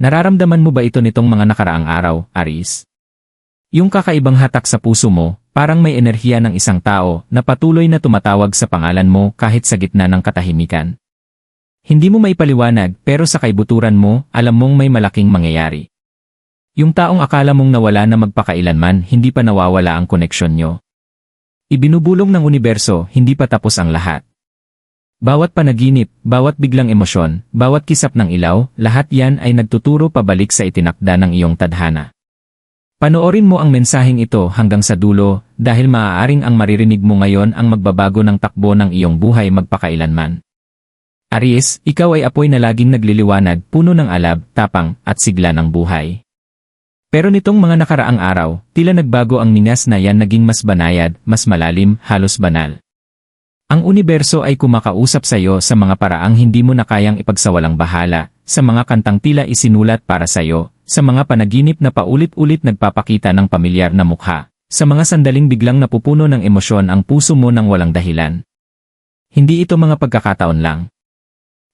Nararamdaman mo ba ito nitong mga nakaraang araw, Aris? Yung kakaibang hatak sa puso mo, parang may enerhiya ng isang tao na patuloy na tumatawag sa pangalan mo kahit sa gitna ng katahimikan. Hindi mo maipaliwanag pero sa kaibuturan mo, alam mong may malaking mangyayari. Yung taong akala mong nawala na magpakailanman, hindi pa nawawala ang koneksyon nyo. Ibinubulong ng universo, hindi pa tapos ang lahat. Bawat panaginip, bawat biglang emosyon, bawat kisap ng ilaw, lahat yan ay nagtuturo pabalik sa itinakda ng iyong tadhana. Panoorin mo ang mensaheng ito hanggang sa dulo dahil maaaring ang maririnig mo ngayon ang magbabago ng takbo ng iyong buhay magpakailanman. Aries, ikaw ay apoy na laging nagliliwanag, puno ng alab, tapang, at sigla ng buhay. Pero nitong mga nakaraang araw, tila nagbago ang ningas na yan naging mas banayad, mas malalim, halos banal. Ang universo ay kumakausap sa iyo sa mga paraang hindi mo na kayang ipagsawalang bahala, sa mga kantang tila isinulat para sa iyo, sa mga panaginip na paulit-ulit nagpapakita ng pamilyar na mukha, sa mga sandaling biglang napupuno ng emosyon ang puso mo ng walang dahilan. Hindi ito mga pagkakataon lang.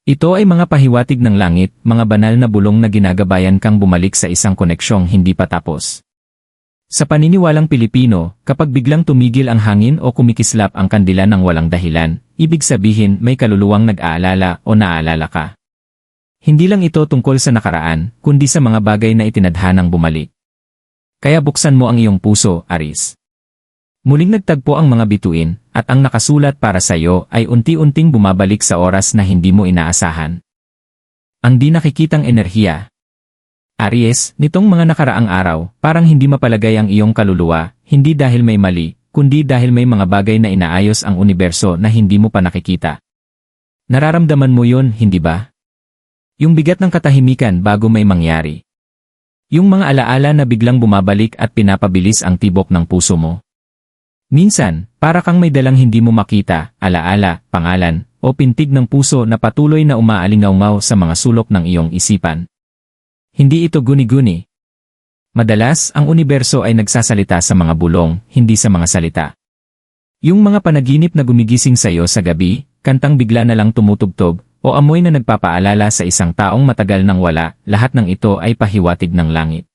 Ito ay mga pahiwatig ng langit, mga banal na bulong na ginagabayan kang bumalik sa isang koneksyong hindi pa tapos. Sa paniniwalang Pilipino, kapag biglang tumigil ang hangin o kumikislap ang kandila ng walang dahilan, ibig sabihin may kaluluwang nag-aalala o naaalala ka. Hindi lang ito tungkol sa nakaraan, kundi sa mga bagay na itinadhanang bumalik. Kaya buksan mo ang iyong puso, Aris. Muling nagtagpo ang mga bituin, at ang nakasulat para sa iyo ay unti-unting bumabalik sa oras na hindi mo inaasahan. Ang di nakikitang enerhiya, Aries, nitong mga nakaraang araw, parang hindi mapalagay ang iyong kaluluwa, hindi dahil may mali, kundi dahil may mga bagay na inaayos ang universo na hindi mo pa nakikita. Nararamdaman mo yun, hindi ba? Yung bigat ng katahimikan bago may mangyari. Yung mga alaala na biglang bumabalik at pinapabilis ang tibok ng puso mo. Minsan, para kang may dalang hindi mo makita, alaala, pangalan, o pintig ng puso na patuloy na umaalingaw sa mga sulok ng iyong isipan. Hindi ito guni-guni. Madalas, ang universo ay nagsasalita sa mga bulong, hindi sa mga salita. Yung mga panaginip na gumigising sa iyo sa gabi, kantang bigla na lang tumutugtog, o amoy na nagpapaalala sa isang taong matagal nang wala, lahat ng ito ay pahiwatig ng langit.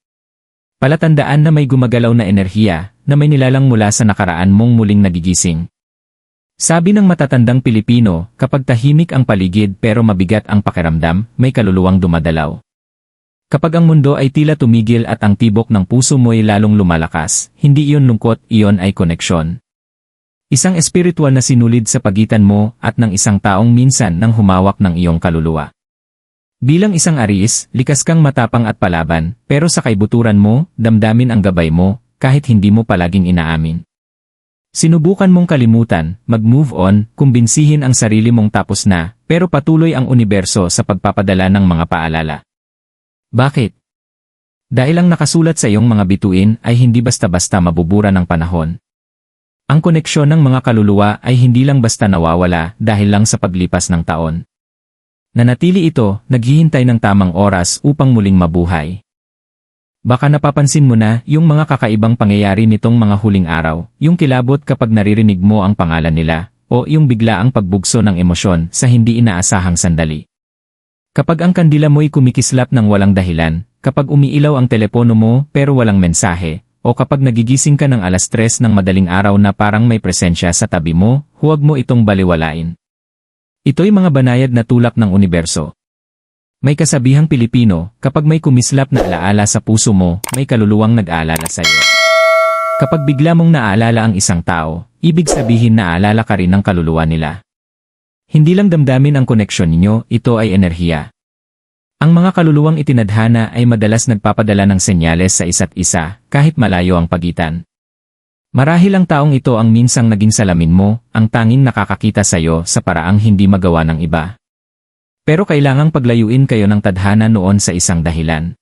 Palatandaan na may gumagalaw na enerhiya, na may nilalang mula sa nakaraan mong muling nagigising. Sabi ng matatandang Pilipino, kapag tahimik ang paligid pero mabigat ang pakiramdam, may kaluluwang dumadalaw. Kapag ang mundo ay tila tumigil at ang tibok ng puso mo ay lalong lumalakas, hindi iyon lungkot, iyon ay koneksyon. Isang espiritual na sinulid sa pagitan mo at ng isang taong minsan nang humawak ng iyong kaluluwa. Bilang isang aris, likas kang matapang at palaban, pero sa kaibuturan mo, damdamin ang gabay mo, kahit hindi mo palaging inaamin. Sinubukan mong kalimutan, mag-move on, kumbinsihin ang sarili mong tapos na, pero patuloy ang universo sa pagpapadala ng mga paalala. Bakit? Dahil ang nakasulat sa iyong mga bituin ay hindi basta-basta mabubura ng panahon. Ang koneksyon ng mga kaluluwa ay hindi lang basta nawawala dahil lang sa paglipas ng taon. Nanatili ito, naghihintay ng tamang oras upang muling mabuhay. Baka napapansin mo na yung mga kakaibang pangyayari nitong mga huling araw, yung kilabot kapag naririnig mo ang pangalan nila, o yung biglaang pagbugso ng emosyon sa hindi inaasahang sandali. Kapag ang kandila mo'y kumikislap ng walang dahilan, kapag umiilaw ang telepono mo pero walang mensahe, o kapag nagigising ka ng alas tres ng madaling araw na parang may presensya sa tabi mo, huwag mo itong baliwalain. Ito'y mga banayad na tulak ng universo. May kasabihang Pilipino, kapag may kumislap na alaala sa puso mo, may kaluluwang nag-aalala sa iyo. Kapag bigla mong naaalala ang isang tao, ibig sabihin naaalala ka rin ng kaluluwa nila. Hindi lang damdamin ang koneksyon ninyo, ito ay enerhiya. Ang mga kaluluwang itinadhana ay madalas nagpapadala ng senyales sa isa't isa, kahit malayo ang pagitan. Marahil ang taong ito ang minsang naging salamin mo, ang tanging nakakakita sa iyo sa paraang hindi magawa ng iba. Pero kailangang paglayuin kayo ng tadhana noon sa isang dahilan.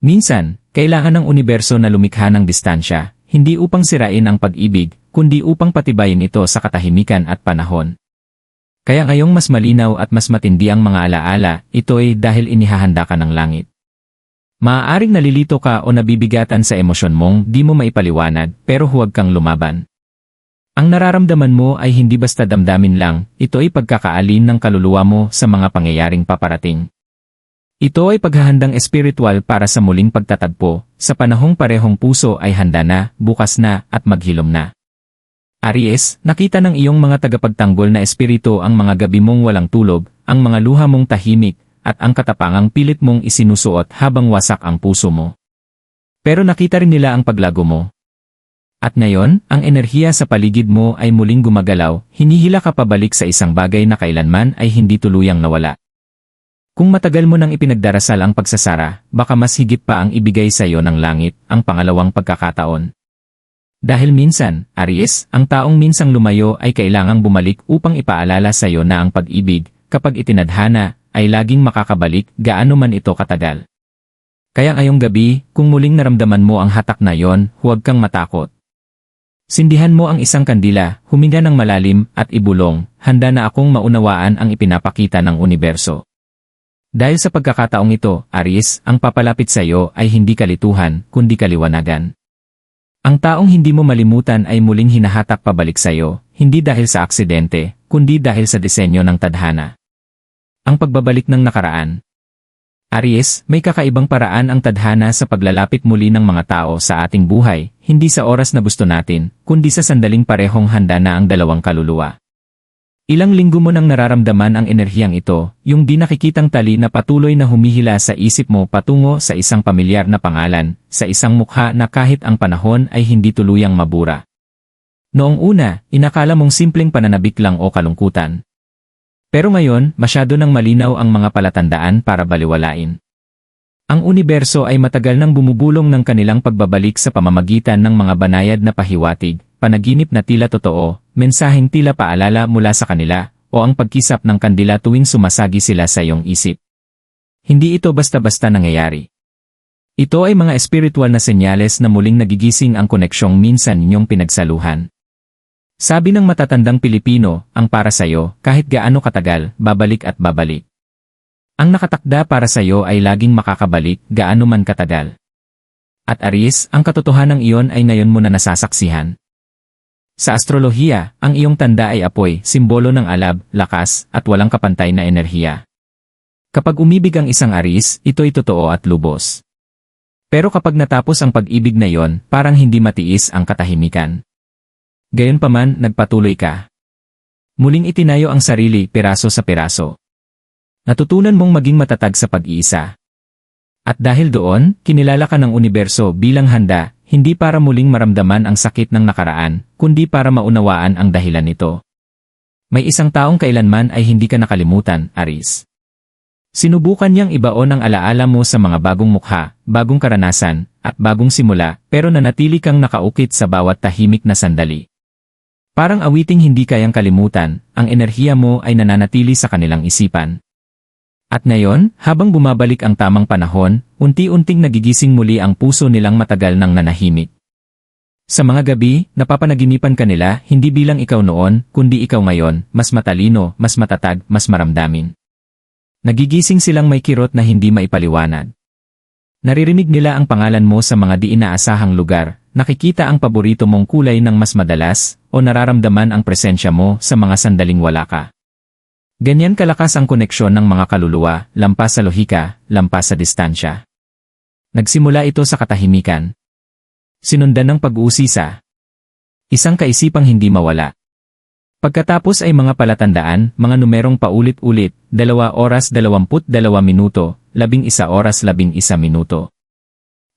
Minsan, kailangan ng universo na lumikha ng distansya, hindi upang sirain ang pag-ibig, kundi upang patibayin ito sa katahimikan at panahon. Kaya ngayong mas malinaw at mas matindi ang mga alaala, ito ay dahil inihahanda ka ng langit. Maaaring nalilito ka o nabibigatan sa emosyon mong di mo maipaliwanag pero huwag kang lumaban. Ang nararamdaman mo ay hindi basta damdamin lang, ito ay pagkakaalin ng kaluluwa mo sa mga pangyayaring paparating. Ito ay paghahandang espiritual para sa muling pagtatagpo, sa panahong parehong puso ay handa na, bukas na, at maghilom na. Aries, nakita ng iyong mga tagapagtanggol na espiritu ang mga gabi mong walang tulog, ang mga luha mong tahimik, at ang katapangang pilit mong isinusuot habang wasak ang puso mo. Pero nakita rin nila ang paglago mo. At ngayon, ang enerhiya sa paligid mo ay muling gumagalaw, hinihila ka pabalik sa isang bagay na kailanman ay hindi tuluyang nawala. Kung matagal mo nang ipinagdarasal ang pagsasara, baka mas higit pa ang ibigay sa iyo ng langit, ang pangalawang pagkakataon. Dahil minsan, Aries, ang taong minsang lumayo ay kailangang bumalik upang ipaalala sa iyo na ang pag-ibig, kapag itinadhana, ay laging makakabalik gaano man ito katagal. Kaya ngayong gabi, kung muling naramdaman mo ang hatak na yon, huwag kang matakot. Sindihan mo ang isang kandila, huminga ng malalim, at ibulong, handa na akong maunawaan ang ipinapakita ng universo. Dahil sa pagkakataong ito, Aries, ang papalapit sa iyo ay hindi kalituhan, kundi kaliwanagan. Ang taong hindi mo malimutan ay muling hinahatak pabalik sa iyo, hindi dahil sa aksidente, kundi dahil sa disenyo ng tadhana. Ang pagbabalik ng nakaraan. Aries, may kakaibang paraan ang tadhana sa paglalapit muli ng mga tao sa ating buhay, hindi sa oras na gusto natin, kundi sa sandaling parehong handa na ang dalawang kaluluwa. Ilang linggo mo nang nararamdaman ang enerhiyang ito, yung di nakikitang tali na patuloy na humihila sa isip mo patungo sa isang pamilyar na pangalan, sa isang mukha na kahit ang panahon ay hindi tuluyang mabura. Noong una, inakala mong simpleng pananabik lang o kalungkutan. Pero ngayon, masyado nang malinaw ang mga palatandaan para baliwalain. Ang universo ay matagal nang bumubulong ng kanilang pagbabalik sa pamamagitan ng mga banayad na pahiwatig, panaginip na tila totoo, mensaheng tila paalala mula sa kanila, o ang pagkisap ng kandila tuwing sumasagi sila sa iyong isip. Hindi ito basta-basta nangyayari. Ito ay mga espiritual na senyales na muling nagigising ang koneksyong minsan ninyong pinagsaluhan. Sabi ng matatandang Pilipino, ang para sa'yo, kahit gaano katagal, babalik at babalik. Ang nakatakda para sa'yo ay laging makakabalik, gaano man katagal. At Aries, ang katotohanan iyon ay ngayon mo na nasasaksihan. Sa astrolohiya, ang iyong tanda ay apoy, simbolo ng alab, lakas, at walang kapantay na enerhiya. Kapag umibig ang isang aris, ito'y totoo at lubos. Pero kapag natapos ang pag-ibig na yon, parang hindi matiis ang katahimikan. Gayunpaman, nagpatuloy ka. Muling itinayo ang sarili, piraso sa piraso. Natutunan mong maging matatag sa pag-iisa. At dahil doon, kinilala ka ng universo bilang handa, hindi para muling maramdaman ang sakit ng nakaraan, kundi para maunawaan ang dahilan nito. May isang taong kailanman ay hindi ka nakalimutan, Aris. Sinubukan niyang ibaon ang alaala mo sa mga bagong mukha, bagong karanasan, at bagong simula, pero nanatili kang nakaukit sa bawat tahimik na sandali. Parang awiting hindi kayang kalimutan, ang enerhiya mo ay nananatili sa kanilang isipan. At ngayon, habang bumabalik ang tamang panahon, unti-unting nagigising muli ang puso nilang matagal nang nanahimik. Sa mga gabi, napapanaginipan ka nila hindi bilang ikaw noon, kundi ikaw ngayon, mas matalino, mas matatag, mas maramdamin. Nagigising silang may kirot na hindi maipaliwanag. Naririnig nila ang pangalan mo sa mga di inaasahang lugar, nakikita ang paborito mong kulay ng mas madalas, o nararamdaman ang presensya mo sa mga sandaling wala ka. Ganyan kalakas ang koneksyon ng mga kaluluwa, lampas sa lohika, lampas sa distansya. Nagsimula ito sa katahimikan. Sinundan ng pag-uusisa. Isang kaisipang hindi mawala. Pagkatapos ay mga palatandaan, mga numerong paulit-ulit, dalawa oras dalawamput dalawa minuto, labing isa oras labing isa minuto.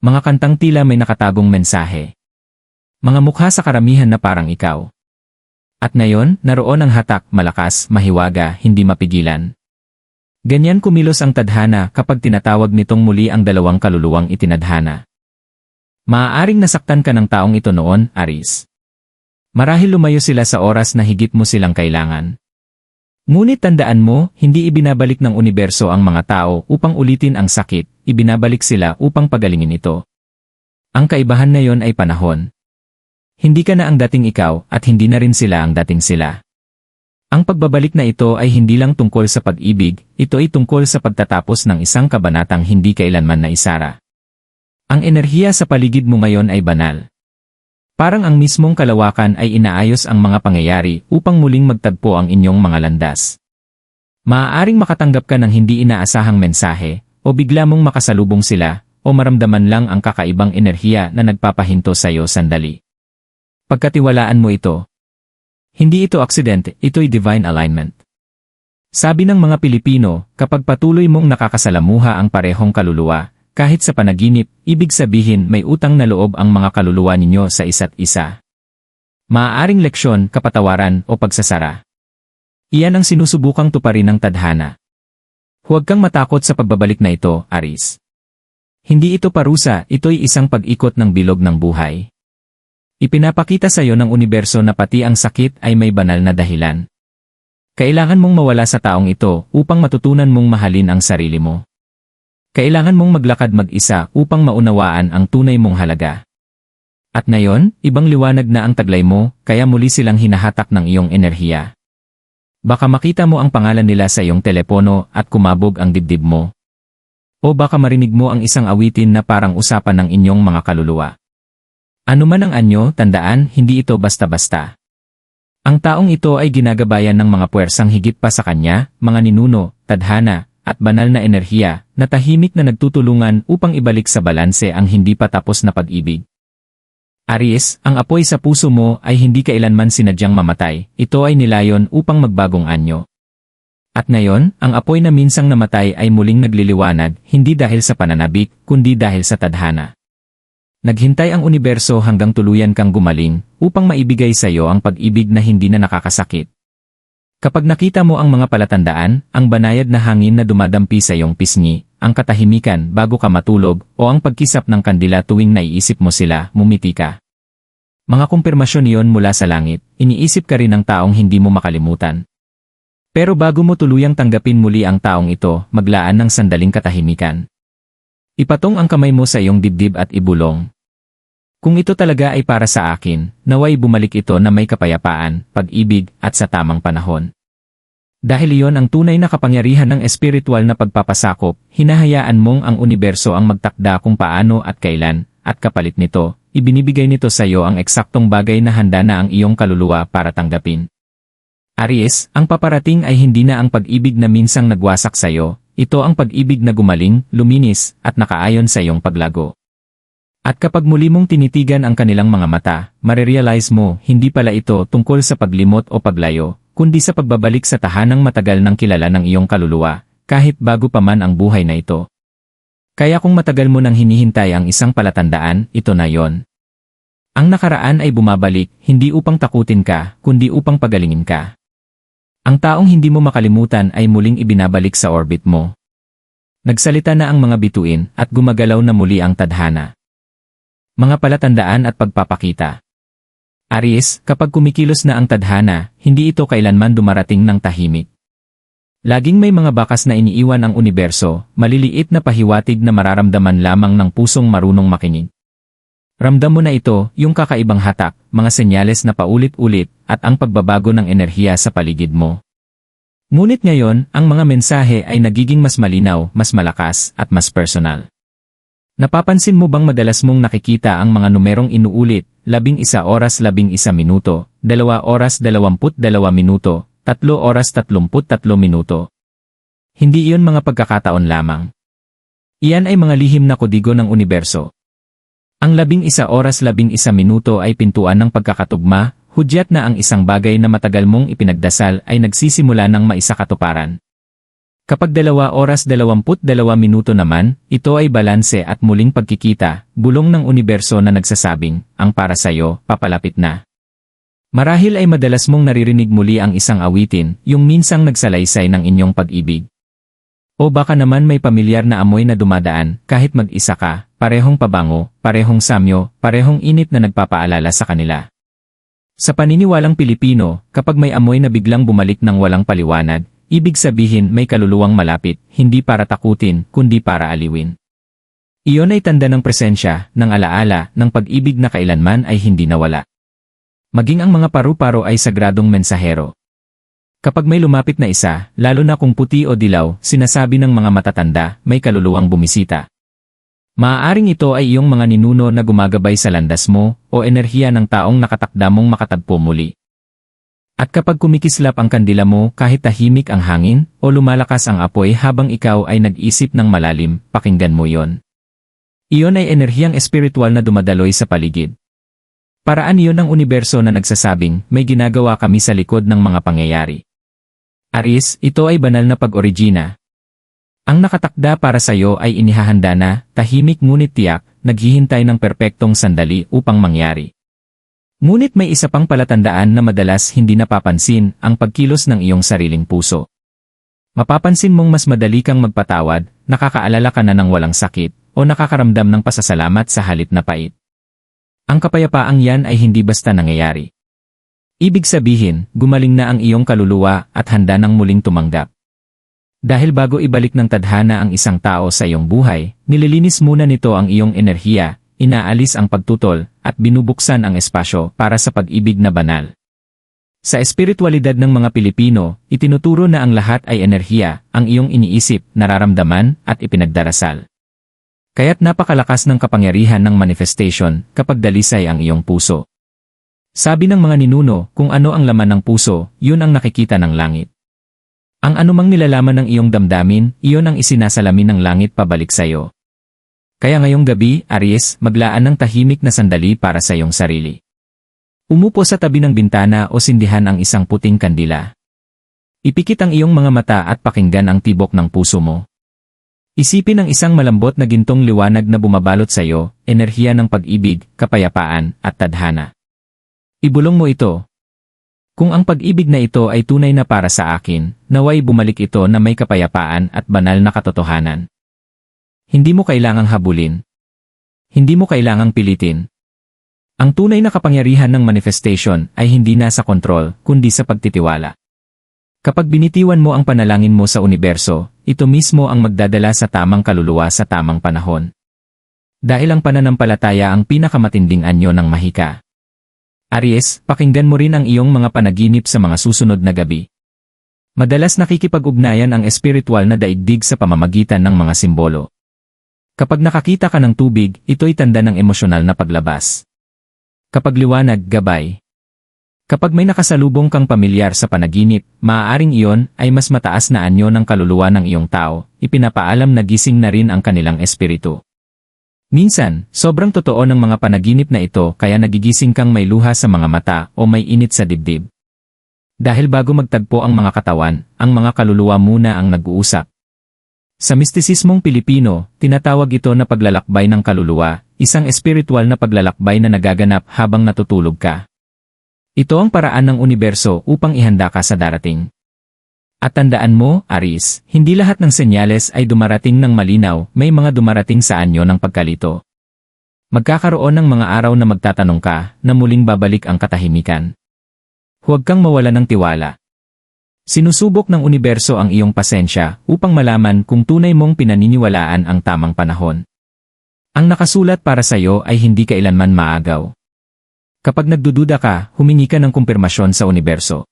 Mga kantang tila may nakatagong mensahe. Mga mukha sa karamihan na parang ikaw. At ngayon, naroon ang hatak, malakas, mahiwaga, hindi mapigilan. Ganyan kumilos ang tadhana kapag tinatawag nitong muli ang dalawang kaluluwang itinadhana. Maaaring nasaktan ka ng taong ito noon, Aris. Marahil lumayo sila sa oras na higit mo silang kailangan. Ngunit tandaan mo, hindi ibinabalik ng universo ang mga tao upang ulitin ang sakit, ibinabalik sila upang pagalingin ito. Ang kaibahan na ay panahon. Hindi ka na ang dating ikaw at hindi na rin sila ang dating sila. Ang pagbabalik na ito ay hindi lang tungkol sa pag-ibig, ito ay tungkol sa pagtatapos ng isang kabanatang hindi kailanman naisara. Ang enerhiya sa paligid mo ngayon ay banal. Parang ang mismong kalawakan ay inaayos ang mga pangyayari upang muling magtagpo ang inyong mga landas. Maaaring makatanggap ka ng hindi inaasahang mensahe, o bigla mong makasalubong sila, o maramdaman lang ang kakaibang enerhiya na nagpapahinto sa'yo sandali. Pagkatiwalaan mo ito. Hindi ito aksidente, ito'y divine alignment. Sabi ng mga Pilipino, kapag patuloy mong nakakasalamuha ang parehong kaluluwa, kahit sa panaginip, ibig sabihin may utang na loob ang mga kaluluwa ninyo sa isa't isa. Maaaring leksyon, kapatawaran o pagsasara. Iyan ang sinusubukang tuparin ng tadhana. Huwag kang matakot sa pagbabalik na ito, Aris. Hindi ito parusa, ito'y isang pag-ikot ng bilog ng buhay. Ipinapakita sa iyo ng universo na pati ang sakit ay may banal na dahilan. Kailangan mong mawala sa taong ito upang matutunan mong mahalin ang sarili mo. Kailangan mong maglakad mag-isa upang maunawaan ang tunay mong halaga. At ngayon, ibang liwanag na ang taglay mo, kaya muli silang hinahatak ng iyong enerhiya. Baka makita mo ang pangalan nila sa iyong telepono at kumabog ang dibdib mo. O baka marinig mo ang isang awitin na parang usapan ng inyong mga kaluluwa. Ano man ang anyo, tandaan, hindi ito basta-basta. Ang taong ito ay ginagabayan ng mga puwersang higit pa sa kanya, mga ninuno, tadhana, at banal na enerhiya, na tahimik na nagtutulungan upang ibalik sa balanse ang hindi pa tapos na pag-ibig. Aries, ang apoy sa puso mo ay hindi kailanman sinadyang mamatay, ito ay nilayon upang magbagong anyo. At ngayon, ang apoy na minsang namatay ay muling nagliliwanag, hindi dahil sa pananabik, kundi dahil sa tadhana. Naghintay ang universo hanggang tuluyan kang gumaling upang maibigay sa iyo ang pag-ibig na hindi na nakakasakit. Kapag nakita mo ang mga palatandaan, ang banayad na hangin na dumadampi sa iyong pisngi, ang katahimikan bago ka matulog, o ang pagkisap ng kandila tuwing naiisip mo sila, mumiti ka. Mga kumpirmasyon iyon mula sa langit, iniisip ka rin ng taong hindi mo makalimutan. Pero bago mo tuluyang tanggapin muli ang taong ito, maglaan ng sandaling katahimikan. Ipatong ang kamay mo sa iyong dibdib at ibulong. Kung ito talaga ay para sa akin, naway bumalik ito na may kapayapaan, pag-ibig, at sa tamang panahon. Dahil iyon ang tunay na kapangyarihan ng espiritual na pagpapasakop, hinahayaan mong ang universo ang magtakda kung paano at kailan, at kapalit nito, ibinibigay nito sa iyo ang eksaktong bagay na handa na ang iyong kaluluwa para tanggapin. Aries, ang paparating ay hindi na ang pag-ibig na minsang nagwasak sa iyo, ito ang pag-ibig na gumaling, luminis, at nakaayon sa iyong paglago. At kapag muli mong tinitigan ang kanilang mga mata, marirealize mo, hindi pala ito tungkol sa paglimot o paglayo, kundi sa pagbabalik sa tahanang matagal ng kilala ng iyong kaluluwa, kahit bago pa man ang buhay na ito. Kaya kung matagal mo nang hinihintay ang isang palatandaan, ito na yon. Ang nakaraan ay bumabalik, hindi upang takutin ka, kundi upang pagalingin ka. Ang taong hindi mo makalimutan ay muling ibinabalik sa orbit mo. Nagsalita na ang mga bituin at gumagalaw na muli ang tadhana. Mga palatandaan at pagpapakita. Aries, kapag kumikilos na ang tadhana, hindi ito kailanman dumarating ng tahimik. Laging may mga bakas na iniiwan ang universo, maliliit na pahiwatig na mararamdaman lamang ng pusong marunong makinig. Ramdam mo na ito, yung kakaibang hatak, mga senyales na paulit-ulit, at ang pagbabago ng enerhiya sa paligid mo. Ngunit ngayon, ang mga mensahe ay nagiging mas malinaw, mas malakas, at mas personal. Napapansin mo bang madalas mong nakikita ang mga numerong inuulit, labing isa oras labing isa minuto, dalawa oras dalawamput dalawa minuto, tatlo oras tatlumput tatlo minuto. Hindi iyon mga pagkakataon lamang. Iyan ay mga lihim na kodigo ng universo. Ang labing isa oras labing isa minuto ay pintuan ng pagkakatugma, hudyat na ang isang bagay na matagal mong ipinagdasal ay nagsisimula ng maisakatuparan. Kapag dalawa oras dalawamput dalawa minuto naman, ito ay balanse at muling pagkikita, bulong ng universo na nagsasabing, ang para sa'yo, papalapit na. Marahil ay madalas mong naririnig muli ang isang awitin, yung minsang nagsalaysay ng inyong pag-ibig. O baka naman may pamilyar na amoy na dumadaan, kahit mag-isa ka, parehong pabango, parehong samyo, parehong init na nagpapaalala sa kanila. Sa paniniwalang Pilipino, kapag may amoy na biglang bumalik ng walang paliwanag, Ibig sabihin may kaluluwang malapit, hindi para takutin, kundi para aliwin. Iyon ay tanda ng presensya, ng alaala, ng pag-ibig na kailanman ay hindi nawala. Maging ang mga paru-paro ay sagradong mensahero. Kapag may lumapit na isa, lalo na kung puti o dilaw, sinasabi ng mga matatanda, may kaluluwang bumisita. Maaaring ito ay iyong mga ninuno na gumagabay sa landas mo, o enerhiya ng taong nakatakda mong makatagpo muli. At kapag kumikislap ang kandila mo kahit tahimik ang hangin o lumalakas ang apoy habang ikaw ay nag-isip ng malalim, pakinggan mo yon. Iyon ay enerhiyang espiritual na dumadaloy sa paligid. Paraan iyon ng universo na nagsasabing may ginagawa kami sa likod ng mga pangyayari. Aris, ito ay banal na pag-origina. Ang nakatakda para sa iyo ay inihahanda na, tahimik ngunit tiyak, naghihintay ng perpektong sandali upang mangyari. Ngunit may isa pang palatandaan na madalas hindi napapansin ang pagkilos ng iyong sariling puso. Mapapansin mong mas madali kang magpatawad, nakakaalala ka na ng walang sakit, o nakakaramdam ng pasasalamat sa halip na pait. Ang kapayapaang yan ay hindi basta nangyayari. Ibig sabihin, gumaling na ang iyong kaluluwa at handa nang muling tumanggap. Dahil bago ibalik ng tadhana ang isang tao sa iyong buhay, nililinis muna nito ang iyong enerhiya, inaalis ang pagtutol, at binubuksan ang espasyo para sa pag-ibig na banal. Sa espiritualidad ng mga Pilipino, itinuturo na ang lahat ay enerhiya, ang iyong iniisip, nararamdaman, at ipinagdarasal. Kaya't napakalakas ng kapangyarihan ng manifestation kapag dalisay ang iyong puso. Sabi ng mga ninuno, kung ano ang laman ng puso, yun ang nakikita ng langit. Ang anumang nilalaman ng iyong damdamin, iyon ang isinasalamin ng langit pabalik sa iyo. Kaya ngayong gabi, Aries, maglaan ng tahimik na sandali para sa iyong sarili. Umupo sa tabi ng bintana o sindihan ang isang puting kandila. Ipikit ang iyong mga mata at pakinggan ang tibok ng puso mo. Isipin ang isang malambot na gintong liwanag na bumabalot sa iyo, enerhiya ng pag-ibig, kapayapaan, at tadhana. Ibulong mo ito. Kung ang pag-ibig na ito ay tunay na para sa akin, naway bumalik ito na may kapayapaan at banal na katotohanan. Hindi mo kailangang habulin. Hindi mo kailangang pilitin. Ang tunay na kapangyarihan ng manifestation ay hindi nasa kontrol, kundi sa pagtitiwala. Kapag binitiwan mo ang panalangin mo sa universo, ito mismo ang magdadala sa tamang kaluluwa sa tamang panahon. Dahil ang pananampalataya ang pinakamatinding anyo ng mahika. Aries, pakinggan mo rin ang iyong mga panaginip sa mga susunod na gabi. Madalas nakikipag-ugnayan ang espiritual na daigdig sa pamamagitan ng mga simbolo. Kapag nakakita ka ng tubig, ito'y tanda ng emosyonal na paglabas. Kapag liwanag, gabay. Kapag may nakasalubong kang pamilyar sa panaginip, maaaring iyon ay mas mataas na anyo ng kaluluwa ng iyong tao, ipinapaalam na gising na rin ang kanilang espiritu. Minsan, sobrang totoo ng mga panaginip na ito kaya nagigising kang may luha sa mga mata o may init sa dibdib. Dahil bago magtagpo ang mga katawan, ang mga kaluluwa muna ang nag-uusap. Sa mistisismong Pilipino, tinatawag ito na paglalakbay ng kaluluwa, isang espiritual na paglalakbay na nagaganap habang natutulog ka. Ito ang paraan ng universo upang ihanda ka sa darating. At tandaan mo, Aris, hindi lahat ng senyales ay dumarating ng malinaw, may mga dumarating sa anyo ng pagkalito. Magkakaroon ng mga araw na magtatanong ka na muling babalik ang katahimikan. Huwag kang mawala ng tiwala. Sinusubok ng universo ang iyong pasensya upang malaman kung tunay mong pinaniniwalaan ang tamang panahon. Ang nakasulat para sa iyo ay hindi kailanman maagaw. Kapag nagdududa ka, humingi ka ng kumpirmasyon sa universo.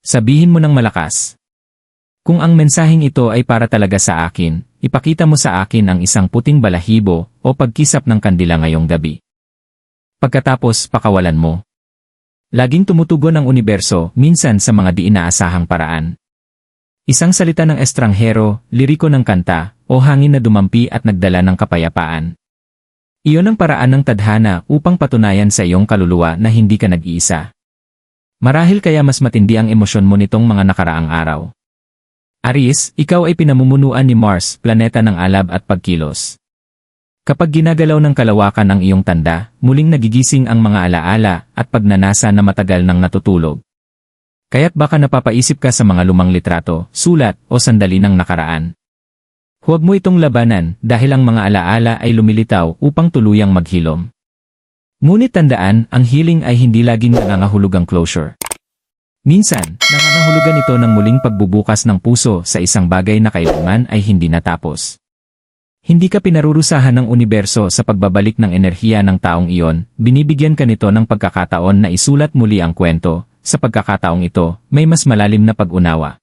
Sabihin mo ng malakas. Kung ang mensaheng ito ay para talaga sa akin, ipakita mo sa akin ang isang puting balahibo o pagkisap ng kandila ngayong gabi. Pagkatapos, pakawalan mo. Laging tumutugon ang universo, minsan sa mga di inaasahang paraan. Isang salita ng estranghero, liriko ng kanta, o hangin na dumampi at nagdala ng kapayapaan. Iyon ang paraan ng tadhana upang patunayan sa iyong kaluluwa na hindi ka nag-iisa. Marahil kaya mas matindi ang emosyon mo nitong mga nakaraang araw. Aries, ikaw ay pinamumunuan ni Mars, planeta ng alab at pagkilos. Kapag ginagalaw ng kalawakan ang iyong tanda, muling nagigising ang mga alaala at pagnanasa na matagal nang natutulog. Kaya't baka napapaisip ka sa mga lumang litrato, sulat, o sandali ng nakaraan. Huwag mo itong labanan dahil ang mga alaala ay lumilitaw upang tuluyang maghilom. Ngunit tandaan, ang healing ay hindi laging nangangahulugang closure. Minsan, nangangahulugan ito ng muling pagbubukas ng puso sa isang bagay na kailanman ay hindi natapos. Hindi ka pinarurusahan ng universo sa pagbabalik ng enerhiya ng taong iyon, binibigyan ka nito ng pagkakataon na isulat muli ang kwento, sa pagkakataong ito, may mas malalim na pag-unawa.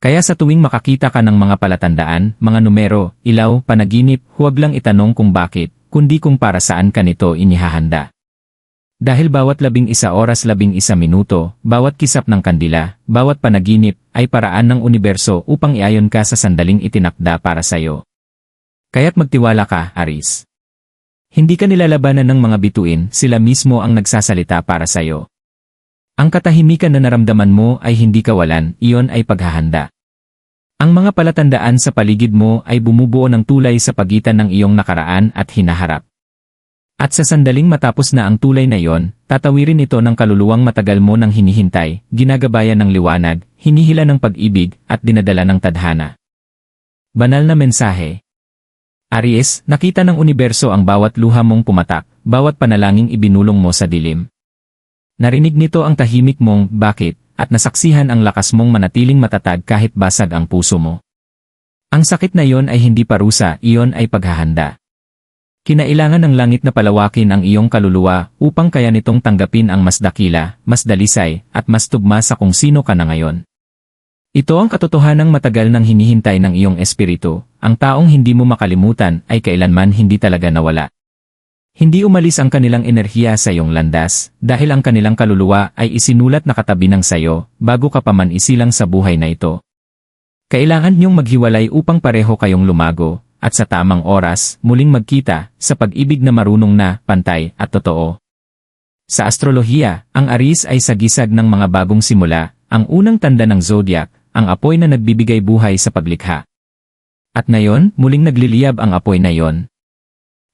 Kaya sa tuwing makakita ka ng mga palatandaan, mga numero, ilaw, panaginip, huwag lang itanong kung bakit, kundi kung para saan ka nito inihahanda. Dahil bawat labing isa oras labing isa minuto, bawat kisap ng kandila, bawat panaginip, ay paraan ng universo upang iayon ka sa sandaling itinakda para sa'yo. Kaya't magtiwala ka, Aris. Hindi ka nilalabanan ng mga bituin, sila mismo ang nagsasalita para sa'yo. Ang katahimikan na naramdaman mo ay hindi kawalan, iyon ay paghahanda. Ang mga palatandaan sa paligid mo ay bumubuo ng tulay sa pagitan ng iyong nakaraan at hinaharap. At sa sandaling matapos na ang tulay na iyon, tatawirin ito ng kaluluwang matagal mo nang hinihintay, ginagabayan ng liwanag, hinihila ng pag-ibig, at dinadala ng tadhana. Banal na mensahe. Aries, nakita ng universo ang bawat luha mong pumatak, bawat panalangin ibinulong mo sa dilim. Narinig nito ang tahimik mong, bakit, at nasaksihan ang lakas mong manatiling matatag kahit basag ang puso mo. Ang sakit na iyon ay hindi parusa, iyon ay paghahanda. Kinailangan ng langit na palawakin ang iyong kaluluwa upang kaya nitong tanggapin ang mas dakila, mas dalisay, at mas tugma sa kung sino ka na ngayon. Ito ang katotohanang matagal nang hinihintay ng iyong espiritu, ang taong hindi mo makalimutan ay kailanman hindi talaga nawala. Hindi umalis ang kanilang enerhiya sa iyong landas, dahil ang kanilang kaluluwa ay isinulat na katabi ng sayo, bago ka pa man isilang sa buhay na ito. Kailangan niyong maghiwalay upang pareho kayong lumago, at sa tamang oras, muling magkita, sa pag-ibig na marunong na, pantay, at totoo. Sa astrolohiya, ang Aries ay sagisag ng mga bagong simula, ang unang tanda ng zodiac, ang apoy na nagbibigay buhay sa paglikha. At ngayon, muling nagliliyab ang apoy na yon.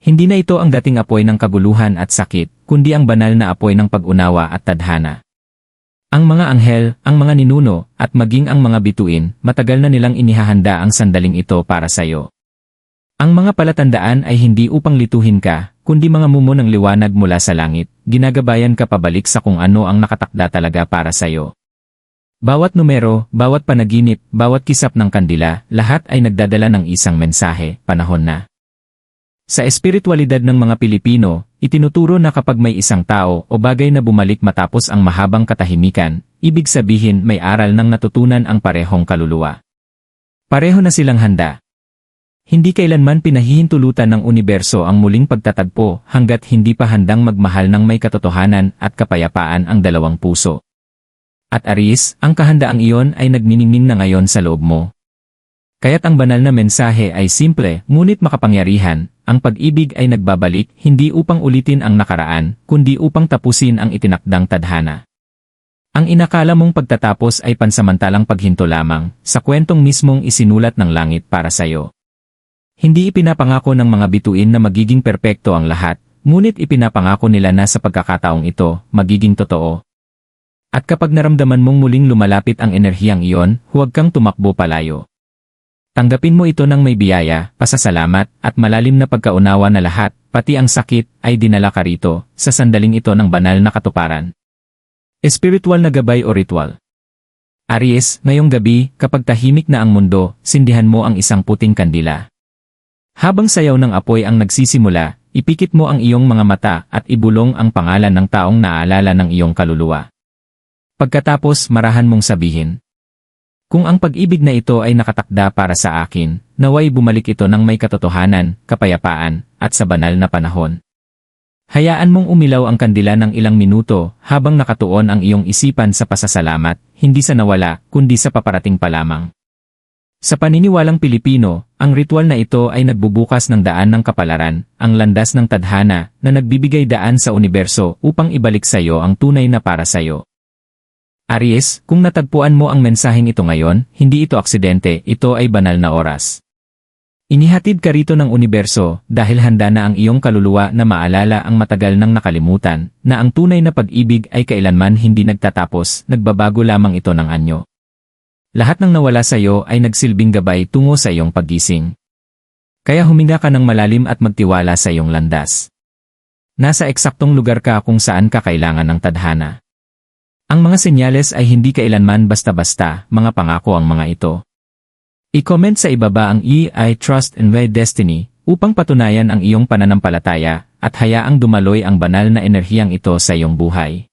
Hindi na ito ang dating apoy ng kaguluhan at sakit, kundi ang banal na apoy ng pag-unawa at tadhana. Ang mga anghel, ang mga ninuno, at maging ang mga bituin, matagal na nilang inihahanda ang sandaling ito para sa iyo. Ang mga palatandaan ay hindi upang lituhin ka, kundi mga mumo ng liwanag mula sa langit, ginagabayan ka pabalik sa kung ano ang nakatakda talaga para sa iyo. Bawat numero, bawat panaginip, bawat kisap ng kandila, lahat ay nagdadala ng isang mensahe, panahon na. Sa espiritualidad ng mga Pilipino, itinuturo na kapag may isang tao o bagay na bumalik matapos ang mahabang katahimikan, ibig sabihin may aral ng natutunan ang parehong kaluluwa. Pareho na silang handa. Hindi kailanman pinahihintulutan ng universo ang muling pagtatagpo hanggat hindi pa handang magmahal ng may katotohanan at kapayapaan ang dalawang puso. At Aris, ang kahandaang iyon ay nagniningning na ngayon sa loob mo. Kaya't ang banal na mensahe ay simple, ngunit makapangyarihan, ang pag-ibig ay nagbabalik hindi upang ulitin ang nakaraan, kundi upang tapusin ang itinakdang tadhana. Ang inakala mong pagtatapos ay pansamantalang paghinto lamang, sa kwentong mismong isinulat ng langit para sa'yo. Hindi ipinapangako ng mga bituin na magiging perpekto ang lahat, ngunit ipinapangako nila na sa pagkakataong ito, magiging totoo. At kapag naramdaman mong muling lumalapit ang enerhiyang iyon, huwag kang tumakbo palayo. Tanggapin mo ito ng may biyaya, pasasalamat, at malalim na pagkaunawa na lahat, pati ang sakit, ay dinala ka rito, sa sandaling ito ng banal na katuparan. Espiritual na gabay o ritual. Aries, ngayong gabi, kapag tahimik na ang mundo, sindihan mo ang isang puting kandila. Habang sayaw ng apoy ang nagsisimula, ipikit mo ang iyong mga mata at ibulong ang pangalan ng taong naaalala ng iyong kaluluwa. Pagkatapos marahan mong sabihin, Kung ang pag-ibig na ito ay nakatakda para sa akin, naway bumalik ito ng may katotohanan, kapayapaan, at sa banal na panahon. Hayaan mong umilaw ang kandila ng ilang minuto habang nakatuon ang iyong isipan sa pasasalamat, hindi sa nawala, kundi sa paparating pa lamang. Sa paniniwalang Pilipino, ang ritual na ito ay nagbubukas ng daan ng kapalaran, ang landas ng tadhana, na nagbibigay daan sa universo upang ibalik sa iyo ang tunay na para sa iyo. Aries, kung natagpuan mo ang mensaheng ito ngayon, hindi ito aksidente, ito ay banal na oras. Inihatid ka rito ng universo dahil handa na ang iyong kaluluwa na maalala ang matagal nang nakalimutan, na ang tunay na pag-ibig ay kailanman hindi nagtatapos, nagbabago lamang ito ng anyo. Lahat ng nawala sa iyo ay nagsilbing gabay tungo sa iyong paggising. Kaya huminga ka ng malalim at magtiwala sa iyong landas. Nasa eksaktong lugar ka kung saan ka kailangan ng tadhana. Ang mga senyales ay hindi kailanman basta-basta, mga pangako ang mga ito. I-comment sa ibaba ang E I Trust in My Destiny upang patunayan ang iyong pananampalataya at hayaang dumaloy ang banal na enerhiyang ito sa iyong buhay.